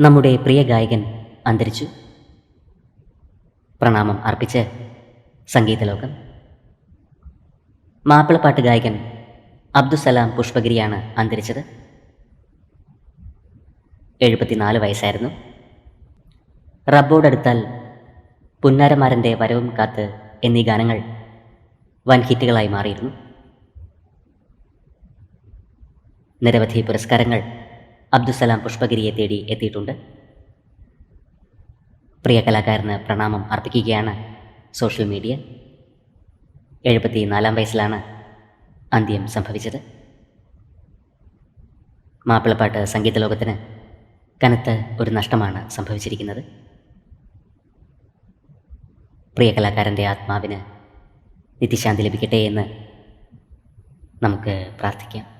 നമ്മുടെ പ്രിയ ഗായകൻ അന്തരിച്ചു. പ്രണാമം അർപ്പിച്ച് സംഗീതലോകം. മാപ്പിളപ്പാട്ട് ഗായകൻ അബ്ദുസലാം പുഷ്പഗിരിയാണ് അന്തരിച്ചത്. എഴുപത്തിനാല് വയസ്സായിരുന്നു. റബ്ബോടടുത്താൽ പുന്നാരമാരന്റെ വരവും കാത്ത് എന്നീ ഗാനങ്ങൾ വൻ ഹിറ്റുകളായി മാറിയിരുന്നു. നിരവധി പുരസ്കാരങ്ങൾ അബ്ദുസലാം പുഷ്പഗിരിയെ തേടി എത്തിയിട്ടുണ്ട്. പ്രിയ കലാകാരന് പ്രണാമം അർപ്പിക്കുകയാണ് സോഷ്യൽ മീഡിയ. എഴുപത്തി നാലാം വയസ്സിലാണ് അന്ത്യം സംഭവിച്ചത്. മാപ്പിളപ്പാട്ട് സംഗീത ലോകത്തിന് കനത്ത ഒരു നഷ്ടമാണ് സംഭവിച്ചിരിക്കുന്നത്. പ്രിയ കലാകാരന്റെ ആത്മാവിന് നിത്യശാന്തി ലഭിക്കട്ടെ എന്ന് നമുക്ക് പ്രാർത്ഥിക്കാം.